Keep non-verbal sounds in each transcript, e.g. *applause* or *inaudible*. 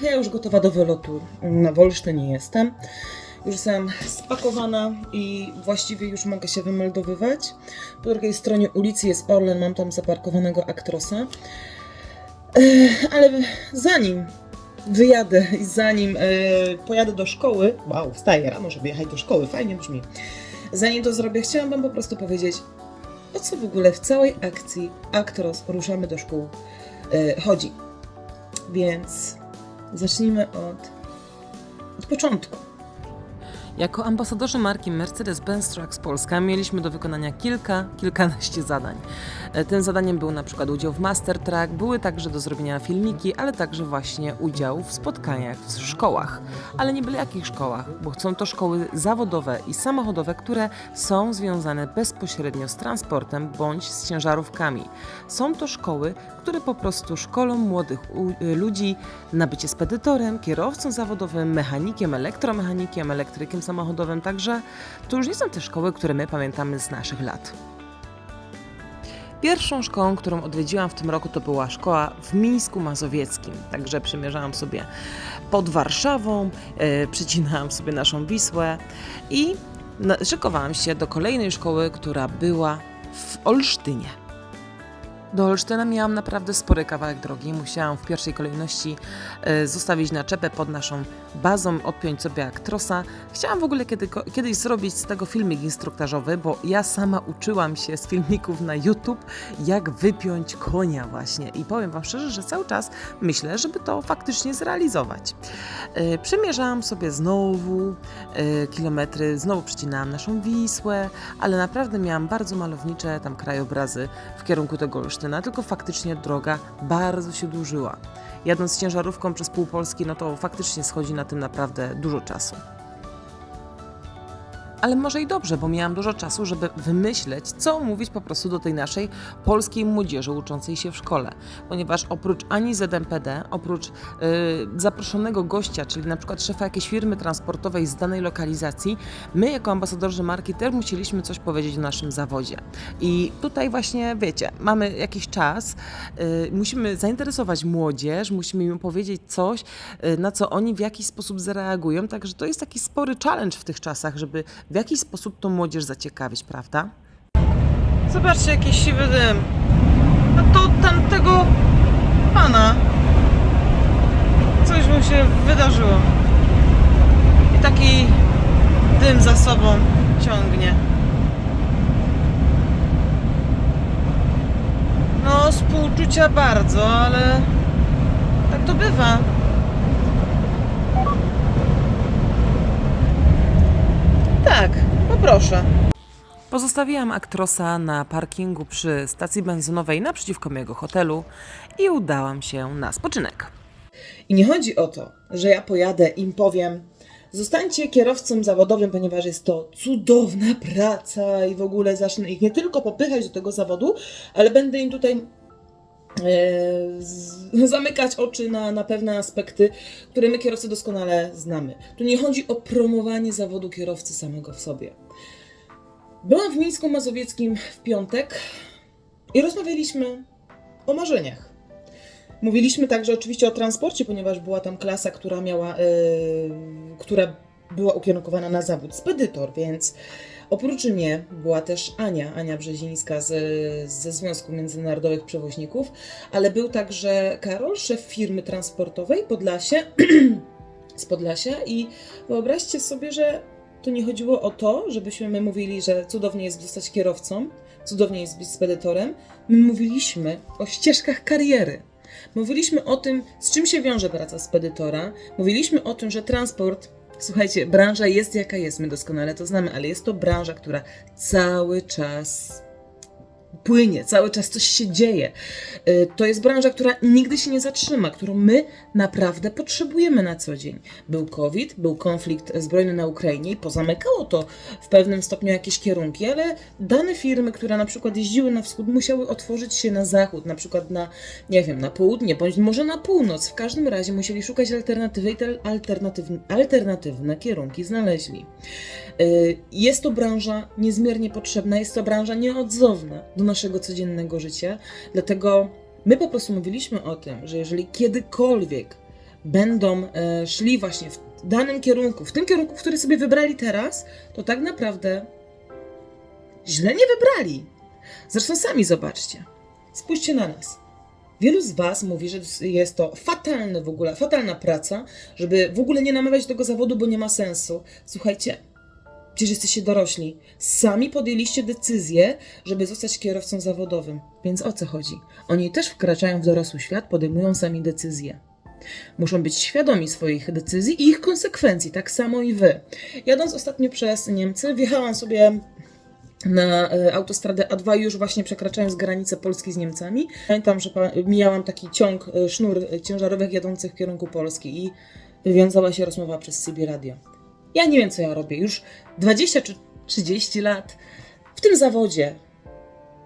ja już gotowa do wylotu. Na Wolsztynie jestem. Już jestem spakowana i właściwie już mogę się wymeldowywać. Po drugiej stronie ulicy jest Orlen, mam tam zaparkowanego Aktrosa. Ech, Ale zanim wyjadę i zanim e, pojadę do szkoły, wow, wstaję rano, żeby jechać do szkoły, fajnie brzmi. Zanim to zrobię, chciałam Wam po prostu powiedzieć, o co w ogóle w całej akcji Actros ruszamy do szkół e, chodzi. Więc zacznijmy od, od początku. Jako ambasadorzy marki Mercedes-Benz Trucks Polska mieliśmy do wykonania kilka, kilkanaście zadań. E, Tym zadaniem był na przykład udział w Master Track, były także do zrobienia filmiki, ale także właśnie udział w spotkaniach w szkołach. Ale nie byle jakich szkołach, bo są to szkoły zawodowe i samochodowe, które są związane bezpośrednio z transportem bądź z ciężarówkami. Są to szkoły, które po prostu szkolą młodych y, ludzi na bycie spedytorem, kierowcą zawodowym, mechanikiem, elektromechanikiem, elektrykiem samochodowym, także to już nie są te szkoły, które my pamiętamy z naszych lat. Pierwszą szkołą, którą odwiedziłam w tym roku, to była szkoła w Mińsku Mazowieckim. Także przymierzałam sobie pod Warszawą, przycinałam sobie naszą Wisłę i szykowałam się do kolejnej szkoły, która była w Olsztynie. Do Olsztyna miałam naprawdę spory kawałek drogi. Musiałam w pierwszej kolejności e, zostawić naczepę pod naszą bazą, odpiąć sobie aktrosa. Chciałam w ogóle kiedy, kiedyś zrobić z tego filmik instruktażowy, bo ja sama uczyłam się z filmików na YouTube, jak wypiąć konia właśnie. I powiem Wam szczerze, że cały czas myślę, żeby to faktycznie zrealizować. E, Przemierzałam sobie znowu e, kilometry, znowu przycinałam naszą Wisłę, ale naprawdę miałam bardzo malownicze tam krajobrazy w kierunku tego Olsztyna, tylko faktycznie droga bardzo się dłużyła. Jadąc ciężarówką przez pół Polski, no to faktycznie schodzi na tym naprawdę dużo czasu. Ale może i dobrze, bo miałam dużo czasu, żeby wymyśleć, co mówić po prostu do tej naszej polskiej młodzieży uczącej się w szkole. Ponieważ oprócz Ani ZMPD, oprócz y, zaproszonego gościa, czyli na przykład szefa jakiejś firmy transportowej z danej lokalizacji, my jako ambasadorzy marki też musieliśmy coś powiedzieć o naszym zawodzie. I tutaj właśnie, wiecie, mamy jakiś czas, y, musimy zainteresować młodzież, musimy im powiedzieć coś, y, na co oni w jakiś sposób zareagują, także to jest taki spory challenge w tych czasach, żeby w jakiś sposób tą młodzież zaciekawić, prawda? Zobaczcie, jakiś siwy dym. A to tamtego pana. Coś mu się wydarzyło. I taki dym za sobą ciągnie. No, współczucia bardzo, ale tak to bywa. Tak, poproszę. Pozostawiłam aktrosa na parkingu przy stacji benzynowej naprzeciwko mojego hotelu i udałam się na spoczynek. I nie chodzi o to, że ja pojadę i im powiem, zostańcie kierowcą zawodowym, ponieważ jest to cudowna praca i w ogóle zacznę ich nie tylko popychać do tego zawodu, ale będę im tutaj zamykać oczy na, na pewne aspekty, które my kierowcy doskonale znamy. Tu nie chodzi o promowanie zawodu kierowcy samego w sobie. Byłam w Mińsku Mazowieckim w piątek i rozmawialiśmy o marzeniach. Mówiliśmy także oczywiście o transporcie, ponieważ była tam klasa, która miała, yy, która była ukierunkowana na zawód spedytor, więc oprócz mnie była też Ania, Ania Brzezińska z, ze Związku Międzynarodowych Przewoźników, ale był także Karol, szef firmy transportowej Podlasie, *clears throat* z Podlasia i wyobraźcie sobie, że to nie chodziło o to, żebyśmy my mówili, że cudownie jest zostać kierowcą, cudownie jest być spedytorem. My mówiliśmy o ścieżkach kariery. Mówiliśmy o tym, z czym się wiąże praca spedytora. Mówiliśmy o tym, że transport, słuchajcie, branża jest jaka jest, my doskonale to znamy, ale jest to branża, która cały czas płynie, cały czas coś się dzieje. Y, To jest branża, która nigdy się nie zatrzyma, którą my naprawdę potrzebujemy na co dzień. Był COVID, był konflikt zbrojny na Ukrainie i pozamykało to w pewnym stopniu jakieś kierunki, ale dane firmy, które na przykład jeździły na wschód, musiały otworzyć się na zachód, na przykład na, nie wiem, na południe, bądź może na północ. W każdym razie musieli szukać alternatywy i te alternatywne, alternatywne kierunki znaleźli. Y, Jest to branża niezmiernie potrzebna, jest to branża nieodzowna do naszego codziennego życia, dlatego my po prostu mówiliśmy o tym, że jeżeli kiedykolwiek będą e, szli właśnie w danym kierunku, w tym kierunku, który sobie wybrali teraz, to tak naprawdę źle nie wybrali. Zresztą sami zobaczcie. Spójrzcie na nas. Wielu z Was mówi, że jest to fatalne w ogóle, fatalna praca, żeby w ogóle nie namawiać do tego zawodu, bo nie ma sensu. Słuchajcie, przecież jesteście dorośli. Sami podjęliście decyzję, żeby zostać kierowcą zawodowym. Więc o co chodzi? Oni też wkraczają w dorosły świat, podejmują sami decyzje. Muszą być świadomi swoich decyzji i ich konsekwencji, tak samo i wy. Jadąc ostatnio przez Niemcy, wjechałam sobie na e, autostradę A2 już właśnie przekraczając granicę Polski z Niemcami. Pamiętam, że mijałam taki ciąg, e, sznur ciężarówek jadących w kierunku Polski i wywiązała się rozmowa przez CB Radio. Ja nie wiem, co ja robię. Już 20 czy 30 lat w tym zawodzie.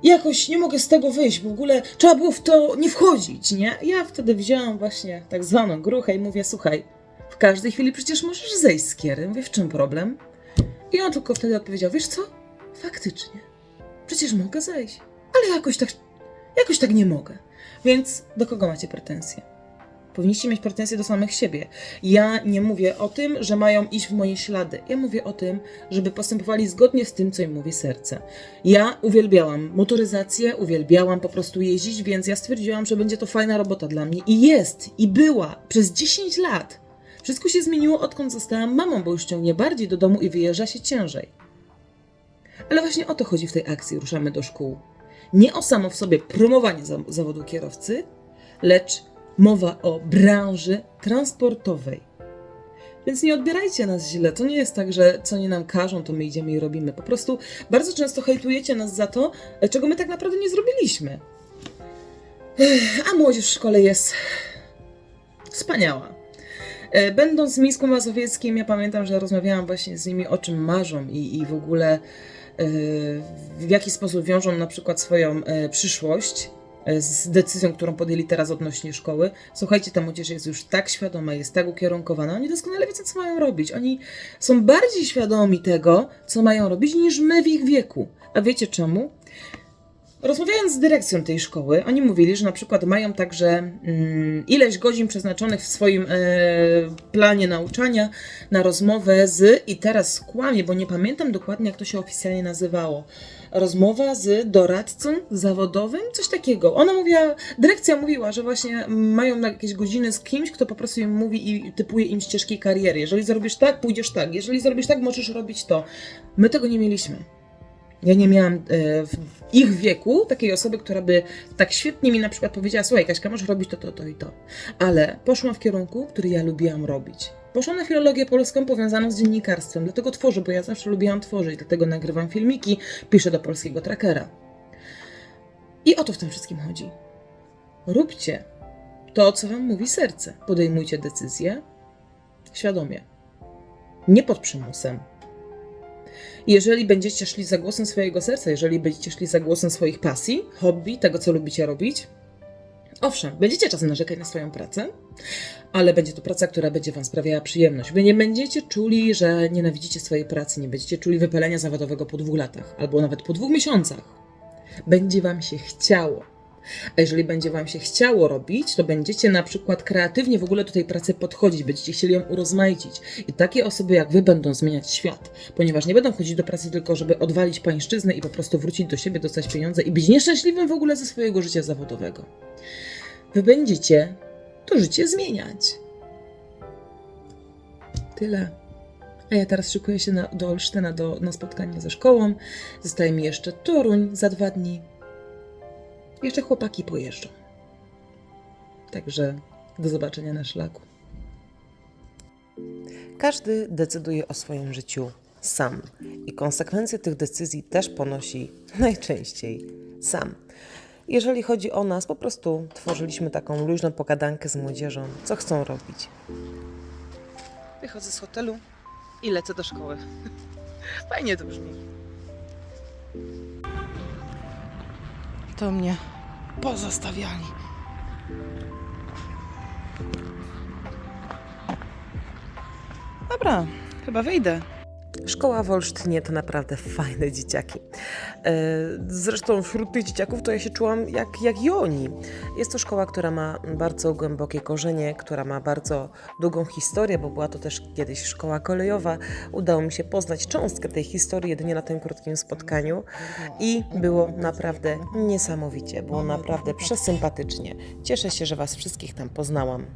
Jakoś nie mogę z tego wyjść, w ogóle trzeba było w to nie wchodzić, nie? Ja wtedy wzięłam właśnie tak zwaną gruchę i mówię, słuchaj, w każdej chwili przecież możesz zejść z kiery. Mówię, w czym problem? I on tylko wtedy odpowiedział, wiesz co? Faktycznie. Przecież mogę zejść. Ale jakoś tak, jakoś tak nie mogę. Więc do kogo macie pretensje? Powinniście mieć pretensje do samych siebie. Ja nie mówię o tym, że mają iść w moje ślady. Ja mówię o tym, żeby postępowali zgodnie z tym, co im mówi serce. Ja uwielbiałam motoryzację, uwielbiałam po prostu jeździć, więc ja stwierdziłam, że będzie to fajna robota dla mnie. I jest, i była przez 10 lat. Wszystko się zmieniło, odkąd zostałam mamą, bo już ciągnie bardziej do domu i wyjeżdża się ciężej. Ale właśnie o to chodzi w tej akcji Ruszamy do szkół. Nie o samo w sobie promowanie za- zawodu kierowcy, lecz mowa o branży transportowej. Więc nie odbierajcie nas źle. To nie jest tak, że co nie nam każą, to my idziemy i robimy. Po prostu bardzo często hejtujecie nas za to, czego my tak naprawdę nie zrobiliśmy. A młodzież w szkole jest wspaniała. E, Będąc w Mińsku Mazowieckim, ja pamiętam, że rozmawiałam właśnie z nimi o czym marzą i, i w ogóle e, w jaki sposób wiążą na przykład swoją e, przyszłość z decyzją, którą podjęli teraz odnośnie szkoły. Słuchajcie, ta młodzież jest już tak świadoma, jest tak ukierunkowana, oni doskonale wiedzą, co mają robić. Oni są bardziej świadomi tego, co mają robić, niż my w ich wieku. A wiecie czemu? Rozmawiając z dyrekcją tej szkoły, oni mówili, że na przykład mają także mm, ileś godzin przeznaczonych w swoim e, planie nauczania na rozmowę z, i teraz skłamię, bo nie pamiętam dokładnie, jak to się oficjalnie nazywało. Rozmowa z doradcą zawodowym, coś takiego. Ona mówiła, dyrekcja mówiła, że właśnie mają jakieś godziny z kimś, kto po prostu im mówi i typuje im ścieżki kariery. Jeżeli zrobisz tak, pójdziesz tak. Jeżeli zrobisz tak, możesz robić to. My tego nie mieliśmy. Ja nie miałam e, w ich wieku takiej osoby, która by tak świetnie mi na przykład powiedziała: Słuchaj, Kaśka, możesz robić to, to, to i to. Ale poszłam w kierunku, który ja lubiłam robić. Poszłam na filologię polską powiązaną z dziennikarstwem, dlatego tworzę, bo ja zawsze lubiłam tworzyć, dlatego nagrywam filmiki, piszę do polskiego trackera. I o to w tym wszystkim chodzi. Róbcie to, co wam mówi serce. Podejmujcie decyzje świadomie, nie pod przymusem. Jeżeli będziecie szli za głosem swojego serca, jeżeli będziecie szli za głosem swoich pasji, hobby, tego co lubicie robić, owszem, będziecie czasem narzekać na swoją pracę, ale będzie to praca, która będzie Wam sprawiała przyjemność. Wy nie będziecie czuli, że nienawidzicie swojej pracy, nie będziecie czuli wypalenia zawodowego po dwóch latach albo nawet po dwóch miesiącach. Będzie Wam się chciało. A jeżeli będzie Wam się chciało robić, to będziecie na przykład kreatywnie w ogóle do tej pracy podchodzić, będziecie chcieli ją urozmaicić. I takie osoby jak Wy będą zmieniać świat, ponieważ nie będą chodzić do pracy tylko, żeby odwalić pańszczyznę i po prostu wrócić do siebie, dostać pieniądze i być nieszczęśliwym w ogóle ze swojego życia zawodowego. Wy będziecie to życie zmieniać. Tyle. A ja teraz szykuję się na, do Olsztyna do, na spotkanie ze szkołą. Zostaje mi jeszcze Toruń za dwa dni. Jeszcze chłopaki pojeżdżą. Także do zobaczenia na szlaku. Każdy decyduje o swoim życiu sam i konsekwencje tych decyzji też ponosi *laughs* najczęściej sam. Jeżeli chodzi o nas, po prostu tworzyliśmy taką luźną pogadankę z młodzieżą, co chcą robić. Wychodzę z hotelu i lecę do szkoły. *laughs* Fajnie to brzmi. To mnie pozostawiali. Dobra, chyba wyjdę. Szkoła w Olsztynie to naprawdę fajne dzieciaki. E, Zresztą wśród tych dzieciaków to ja się czułam jak, jak i oni. Jest to szkoła, która ma bardzo głębokie korzenie, która ma bardzo długą historię, bo była to też kiedyś szkoła kolejowa. Udało mi się poznać cząstkę tej historii jedynie na tym krótkim spotkaniu i było naprawdę niesamowicie, było naprawdę przesympatycznie. Cieszę się, że Was wszystkich tam poznałam.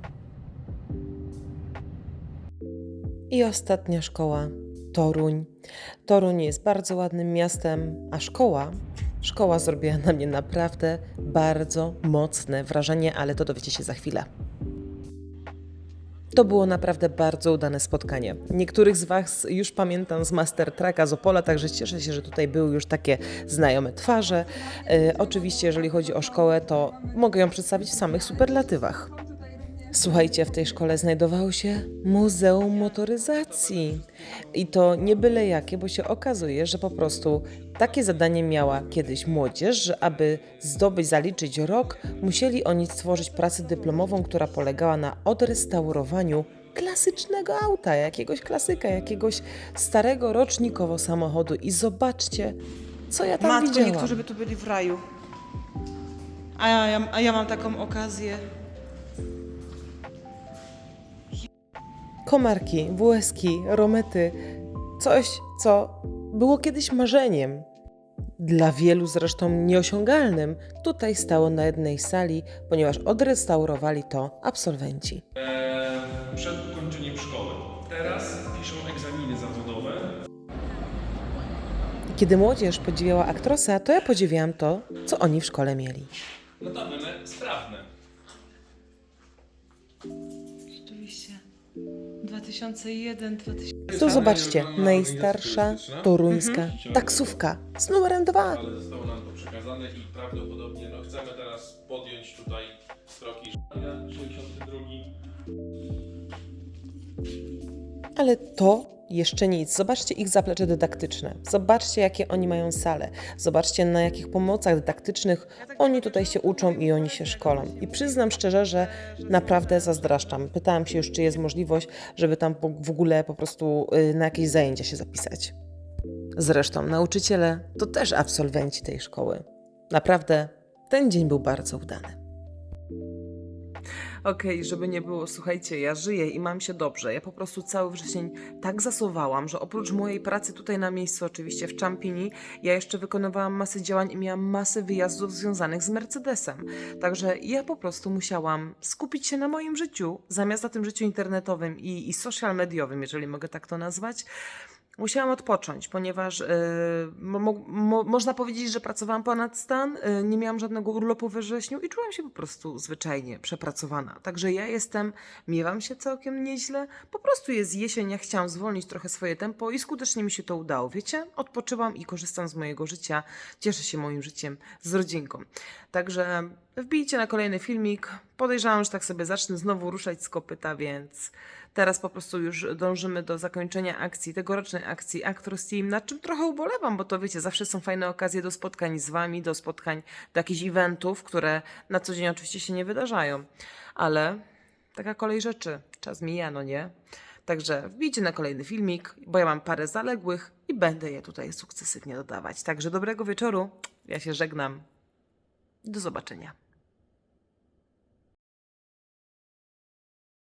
I ostatnia szkoła Toruń. Toruń jest bardzo ładnym miastem, a szkoła, szkoła zrobiła na mnie naprawdę bardzo mocne wrażenie, ale to dowiecie się za chwilę. To było naprawdę bardzo udane spotkanie. Niektórych z Was już pamiętam z Master Tracka z Opola, także cieszę się, że tutaj były już takie znajome twarze. E, oczywiście, jeżeli chodzi o szkołę, to mogę ją przedstawić w samych superlatywach. Słuchajcie, w tej szkole znajdowało się Muzeum Motoryzacji. I to nie byle jakie, bo się okazuje, że po prostu takie zadanie miała kiedyś młodzież, że aby zdobyć, zaliczyć rok, musieli oni stworzyć pracę dyplomową, która polegała na odrestaurowaniu klasycznego auta, jakiegoś klasyka, jakiegoś starego rocznikowo samochodu. I zobaczcie, co ja tam Matko, widziałam. niektórzy by tu byli w raju. A ja, ja, a ja mam taką okazję. Komarki, włeski, romety. Coś, co było kiedyś marzeniem. Dla wielu zresztą nieosiągalnym, tutaj stało na jednej sali, ponieważ odrestaurowali to absolwenci. e, przed ukończeniem szkoły. Teraz piszą egzaminy zawodowe. Kiedy młodzież podziwiała aktrosa, to ja podziwiałam to, co oni w szkole mieli. Notabene sprawne. 2001, 2000. Tu zobaczcie, najstarsza toruńska taksówka z numerem 2. Ale zostało nam to przekazane i prawdopodobnie no, chcemy teraz podjąć tutaj kroki. 62. Ale to jeszcze nic. Zobaczcie ich zaplecze dydaktyczne. Zobaczcie, jakie oni mają sale. Zobaczcie, na jakich pomocach dydaktycznych oni tutaj się uczą i oni się szkolą. I przyznam szczerze, że naprawdę zazdraszczam. Pytałam się już, czy jest możliwość, żeby tam w ogóle po prostu y, na jakieś zajęcia się zapisać. Zresztą nauczyciele to też absolwenci tej szkoły. Naprawdę ten dzień był bardzo udany. Okej, żeby nie było, słuchajcie, ja żyję i mam się dobrze. Ja po prostu cały wrzesień tak zasuwałam, że oprócz mojej pracy tutaj na miejscu, oczywiście w Champini, ja jeszcze wykonywałam masę działań i miałam masę wyjazdów związanych z Mercedesem. Także ja po prostu musiałam skupić się na moim życiu, zamiast na tym życiu internetowym i, i social mediowym, jeżeli mogę tak to nazwać. Musiałam odpocząć, ponieważ yy, mo, mo, można powiedzieć, że pracowałam ponad stan, yy, nie miałam żadnego urlopu we wrześniu i czułam się po prostu zwyczajnie przepracowana. Także ja jestem, miewam się całkiem nieźle. Po prostu jest jesień, ja chciałam zwolnić trochę swoje tempo i skutecznie mi się to udało. Wiecie, odpoczywam i korzystam z mojego życia, cieszę się moim życiem z rodzinką. Także wbijcie na kolejny filmik. Podejrzewam, że tak sobie zacznę znowu ruszać z kopyta, więc teraz po prostu już dążymy do zakończenia akcji, tegorocznej akcji Actors Team, nad czym trochę ubolewam, bo to wiecie, zawsze są fajne okazje do spotkań z wami, do spotkań, do jakichś eventów, które na co dzień oczywiście się nie wydarzają, ale taka kolej rzeczy, czas mija, no nie? Także wbijcie na kolejny filmik, bo ja mam parę zaległych i będę je tutaj sukcesywnie dodawać. Także dobrego wieczoru, ja się żegnam. Do zobaczenia.